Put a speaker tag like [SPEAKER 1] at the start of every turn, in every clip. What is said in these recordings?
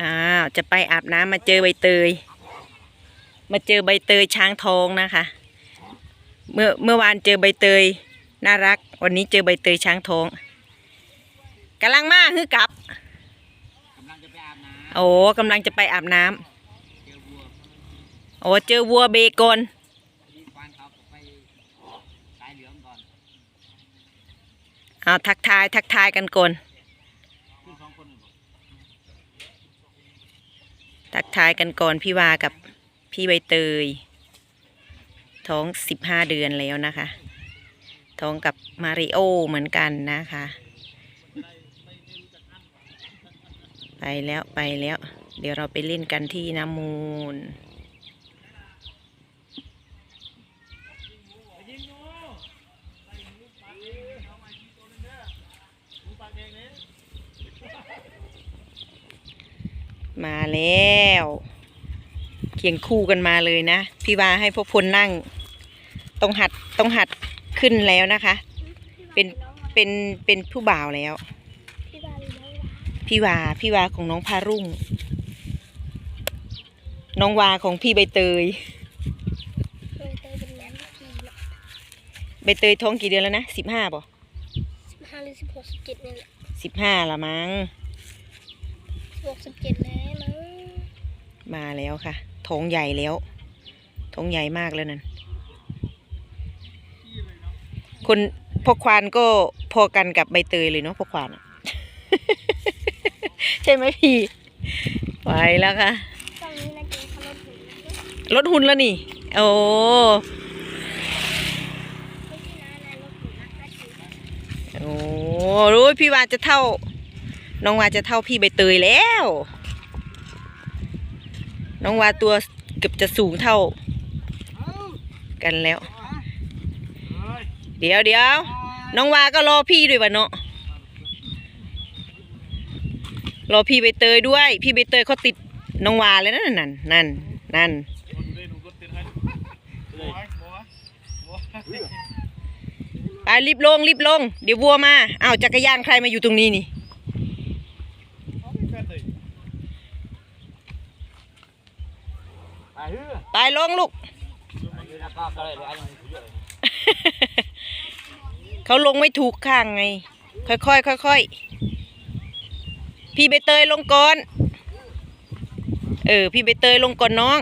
[SPEAKER 1] อ้าวจะไปอาบน้ำมาเจอใบเตย มาเจอใบเตยช้างทองนะคะ เมื่อเมื่อวานเจอใบเตย น่ารัก วันนี้เจอใบเตยช้างทองกำลังมาคือกลับ
[SPEAKER 2] กำลังจะไปอาบน้
[SPEAKER 1] โอ้กำลังจะไปอาบน้ำำ
[SPEAKER 2] เจอวัว
[SPEAKER 1] โอ้เจอวัวเบกอน
[SPEAKER 2] ที่ควานเขาไปสายเหลืองก่อน
[SPEAKER 1] เอาทักทายทักทายกันก่อน
[SPEAKER 2] ขึ้นสองคนเลยบอก
[SPEAKER 1] ทักทายกันก่อนพี่วากับพี่ใบเตย ท้องสิบห้าเดือนแล้วนะคะ ท้องกับมาริโอเหมือนกันนะคะ ไปแล้วไปแล้ว เดี๋ยวเราไปเล่นกันที่น้ำมูล มาแล้ว เคียงคู่กันมาเลยนะ พี่วาให้พวกพลนั่งต้องหัดต้องหัดขึ้นแล้วนะคะ เป็นเป็นเป็นผู้บ่าวแล้ว
[SPEAKER 3] พี่บาลีน้องวา
[SPEAKER 1] พี่วาพี่วาของน้องพารุ่ง น้องวาของพี่ใบเตย
[SPEAKER 3] เคยเตยเป็นน้ำพี่ละ
[SPEAKER 1] ใบเตยท้องกี่เดือนแล้วนะสิบห้าป่ะ
[SPEAKER 3] สิบห้าหรือสิบหกสิบเจ็ดนี่แหละ
[SPEAKER 1] สิบห้าละมั้ง
[SPEAKER 3] สิบหกสิบเจ็ดแล้ว มา
[SPEAKER 1] แล้วค่ะท้องใหญ่แล้วท้องใหญ่มากแล้วนั่นคนพอควานก็พอกันกับใบเตยเลยเนาะพอควานอะใช่ไหมพี่ไปแล้วค่ะ
[SPEAKER 3] ตอนนี้นะเจ๊เขาลดหุ่นนะ
[SPEAKER 1] นแล้วนี่ โอ้โอ้รู้พี่วาจะเท่า น้องวาจะเท่าพี่ใบเตยแล้ว น้องวาตัวเกือบจะสูงเท่ากันแล้ว เดี๋ยวเดี๋ยวน้องวาก็รอพี่ด้วยวะเนาะรอพี่ใบเตยด้วย พี่ใบเตยเขาติดน้องวาแล้วนั่นนั่นนั่นนั่นไปรีบลงรีบลง เดี๋ยววัวมาอ้าวจักรยานใครมาอยู่ตรงนี้นี่
[SPEAKER 2] ไปเฮ้ย
[SPEAKER 1] ลงลูก
[SPEAKER 2] เลยเลยอันนี้เยอะเลย
[SPEAKER 1] เขาลงไม่ถูกข้างไง ค่อยๆค่อยๆพี่ใบเตยลงก่อน เออ พี่ใบเตยลงก่อนน้อง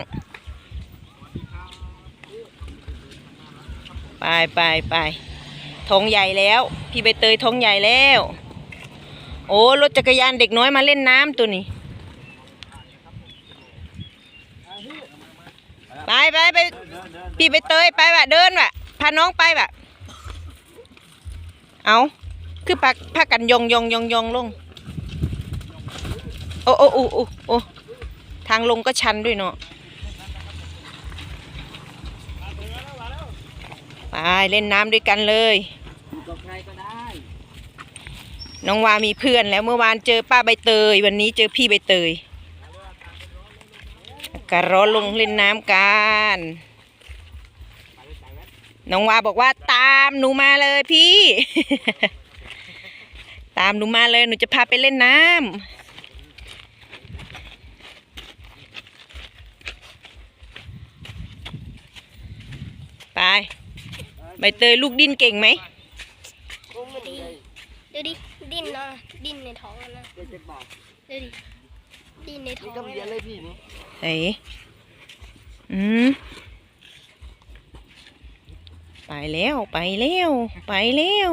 [SPEAKER 1] ไปไปไปท้องใหญ่แล้ว พี่ใบเตยท้องใหญ่แล้ว โอ้รถจักรยานเด็กน้อยมาเล่นน้ำตัวนี้ ไปไปไปพี่ใบเตยไปวะเดินวะพาน้องไปวะเอาคือพักพักกันยองยองยองยองลง โอ้โอ้โอ้โอ้โอ้ทางลงก็ชันด้วยเนาะไปเล่นน้ำด้วยกันเลยน้องวามีเพื่อนแล้วเมื่อวานเจอป้าใบเตย วันนี้เจอพี่ใบเตย ก็ร้อลงเล่นน้ำกันน้องวาบอกว่าตามหนูมาเลยพี่ ตามหนูมาเลยหนูจะพาไปเล่นน้ำไปใบเตยลูกดิ้นเก่งไหม
[SPEAKER 3] ดีเดี๋ยวดิ ดิ้นเนาะดิ้นในท้องนะ
[SPEAKER 2] เจ็ดเจ็ดบาท
[SPEAKER 3] เดี๋ยวดิดิ้นในท้อ
[SPEAKER 2] นี่
[SPEAKER 3] ง
[SPEAKER 2] ก็เรียนเลยพี่นี่
[SPEAKER 1] ไหนอืมไปแล้วไปแล้วไปแล้ว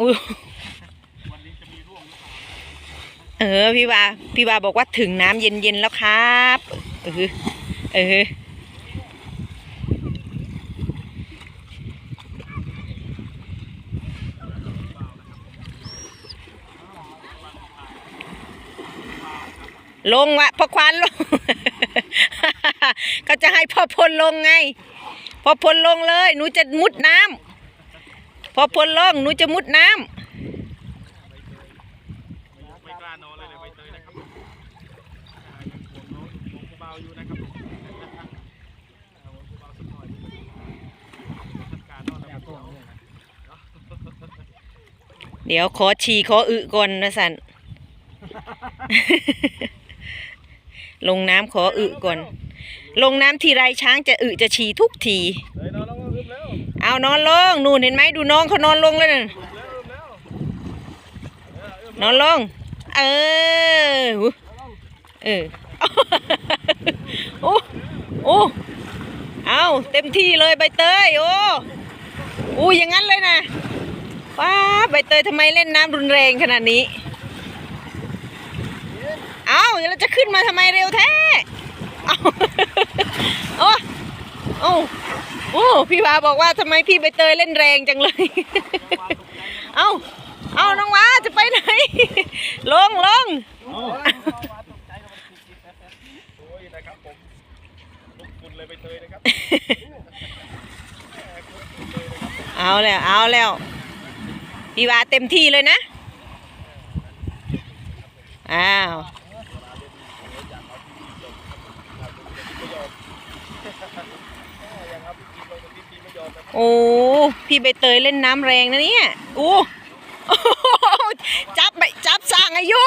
[SPEAKER 1] อุ๊ยเออพี่วาพี่วาบอกว่าถึงน้ำเย็นๆแล้วครับ เออเออ ลงวะพ่อควานลงก็จะให้พ่อพลลงไง พ่อพลลงเลย หนูจะมุดน้ำพ่อพลลง หนูจะมุดน้ำ
[SPEAKER 4] เดี๋
[SPEAKER 1] ยวขอฉี่ขออึก่อนนะสัน ลงน้ำขออึก่อน ลงน้ำทีไรช้างจะอึจะฉี่ทุกที
[SPEAKER 4] เฮ้ยนอนลงมาอึบแล้ว
[SPEAKER 1] เอานอนลงนู่นเห็นไหมดูน้องเขานอนลงแล้วน่ะ
[SPEAKER 4] อึบแล้วอึบแล้วเอออึบ
[SPEAKER 1] นอนลง เออหูเออโอ้โอ้เอาเต็มที่เลยใบเตยโอ้อู้อย่างนั้นเลยนะป้าใบเตยทำไมเล่นน้ำรุนแรงขนาดนี้ อาเดี๋ยวเราจะขึ้นมาทำไมเร็วแท้เอาโอ้โอ้โอ้พี่วาบอกว่าทำไมพี่ใบเตยเล่นแรงจังเลย เอาเอาน้องวาจะไปไหน ลงลง
[SPEAKER 4] เลยไปเตยนะครับ
[SPEAKER 1] เอาแล้ว เอาแล้ว พี่วาเต็มที่เลยนะ อ้าว
[SPEAKER 4] ยังครับพี่ลงตรงนี้พี่ไม่ยอมนะครับ
[SPEAKER 1] โอ้พี่ใบเตยเล่นน้ำแรงนะเนี่ยโอ้โอ้โหจับไปจับสร้างอายุ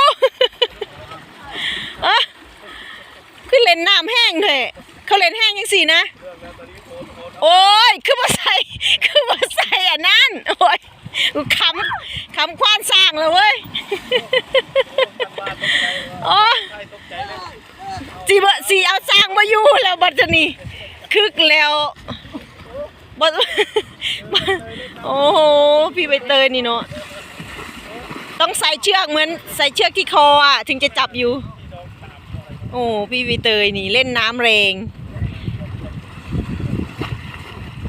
[SPEAKER 1] ขึ้นเล่นน้ำแห้งเลยเขาเล่นแห้งยังสี่นะ
[SPEAKER 4] เรื่องแล้วตอนนี้น
[SPEAKER 1] มาใส่คือมาใส่อันนั้นโอ้ยคำคำควานสร้างเลยเว้ย
[SPEAKER 4] จ
[SPEAKER 1] โอ้
[SPEAKER 4] จี
[SPEAKER 1] บสีเอาสร้างมาอยู่แล้วบัดนี้คึกแล้ว บัดโอ้โห พี่ใบเตยนี่เนาะ ต้องใส่เชือกเหมือนใส่เชือกที่คออะ ถึงจะจับอยู่ โอ้พี่ใบเตยนี่เล่นน้ำแรง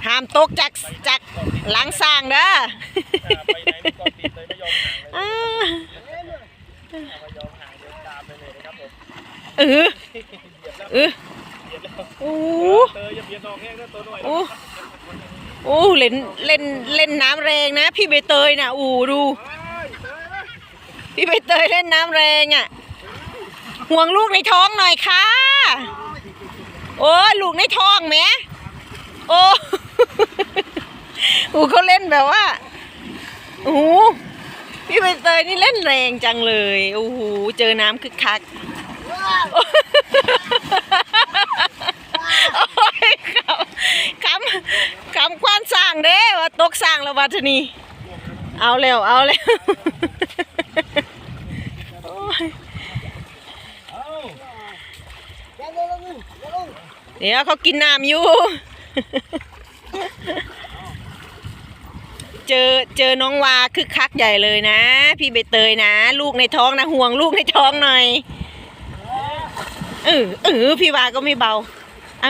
[SPEAKER 1] ห้ามตกจากจากหลังสร้างเด้อ
[SPEAKER 4] ไปไหนไม่กอดติดเลยไม่ยอมห่างเลย
[SPEAKER 1] อ่า
[SPEAKER 4] ไม่ยอมห่างเดินตามไปเลยนะครับผม
[SPEAKER 1] เออ
[SPEAKER 4] เหยียบแล้ว
[SPEAKER 1] เออ
[SPEAKER 4] เหยียบแล้ว
[SPEAKER 1] โอ้
[SPEAKER 4] เตยอย่าเบียดน้องแห้
[SPEAKER 1] โอ้เล่นเล่นเล่นน้ำแรงนะ พี่ใบเตยน่ะอู้ดู พี่ใบเตยเล่นน้ำแรงอะ ห่วงลูกในท้องหน่อยค่ะ โอ้ลูกในท้องแหมโอ้อูเขาเล่นแบบว่าโอ้โหพี่ใบเตยนี่เล่นแรงจังเลยโอ้โหเจอน้ำคึกคัก โอ้ย คำควานสร้างเด้ว่าตกสร้างแล้ววัฒนีเอาแล้วเอาแล้วเดี๋ยวเขากินน้ำอยู่ เจอเจอน้องวาคึกคักใหญ่เลยนะ พี่ใบเตยนะ ลูกในท้องนะห่วงลูกในท้องหน่อยเออเออพี่วาก็ไม่เบา เอ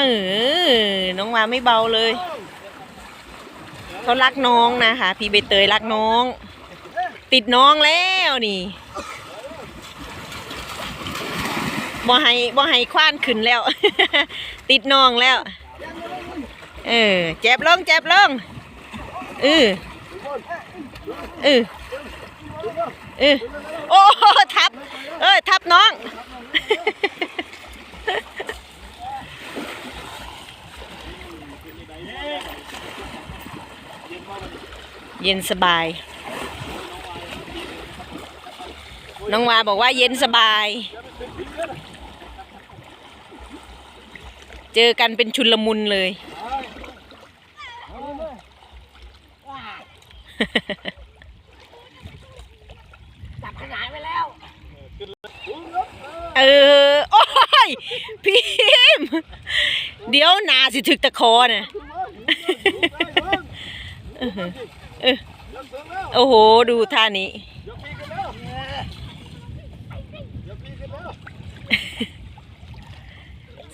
[SPEAKER 1] อ น้องวาไม่เบาเลย เขารักน้องนะคะพี่ใบเตยรักน้อง ติดน้องแล้วนี่บ่ให้บ่ให้คว้านขึ้นแล้ว ติดน้องแล้ว เออเจ็บลงเจ็บลงเออเออเออโอ้ทับ เอ้ยทับน้อง เย็นสบาย น้องวาบอกว่าเย็นสบาย เจอกันเป็นชุลมุนเลย
[SPEAKER 3] จับขนาดไปแล้ว
[SPEAKER 1] เออ โอ้ย พิมพ์เดี๋ยวหนาสิถึกตะคอน่ะเออเออ โอ้โห ดูท่านี้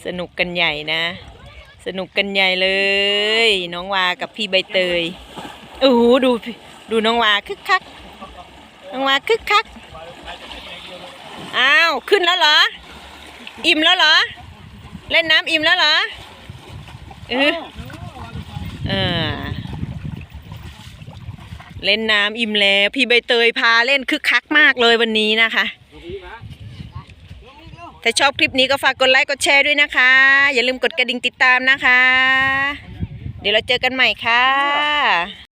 [SPEAKER 1] สนุกกันใหญ่นะ สนุกกันใหญ่เลย น้องวากับพี่ใบเตยโอ้โหดูดูน้องวาคึกคักน้องวาคึกคักอ้าวขึ้นแล้วเหรอ อิ่มแล้วเหรอ เล่นน้ำอิ่มแล้วเหรอเออเออ เล่นน้ำอิ่มแล้ว พี่ใบเตยพาเล่นคึกคักมากเลยวันนี้นะคะ ถ้าชอบคลิปนี้ก็ฝากกดไลค์กดแชร์ด้วยนะคะ อย่าลืมกดกระดิ่งติดตามนะคะ เดี๋ยวเราเจอกันใหม่ค่ะ